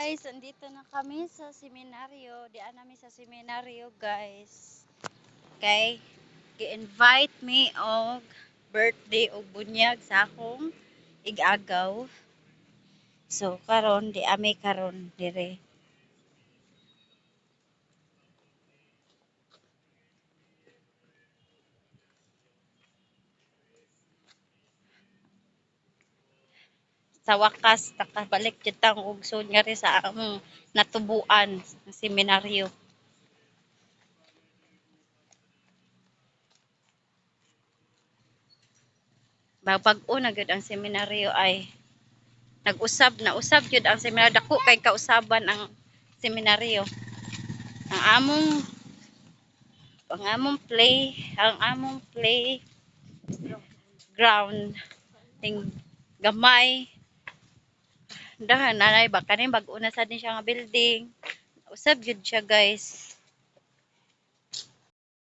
Guys, andito na kami sa seminaryo. Diyan namin sa seminaryo, guys. Okay? Gi-invite me og birthday og bunyag sa akong igagaw. So, karon di ami karon dire. Sa wakas nakabalik jud tang ugson nga rin sa among natubuan ng seminaryo. Babag-o na gyud ang seminaryo ay nag-usab na usab gyud ang seminaryo dako kay kausaban ang seminaryo. Ang among ang among play, ang among play ground ting gamay dahan nanay ba kani bag-o na sad ni siya nga building. Usab gyud siya guys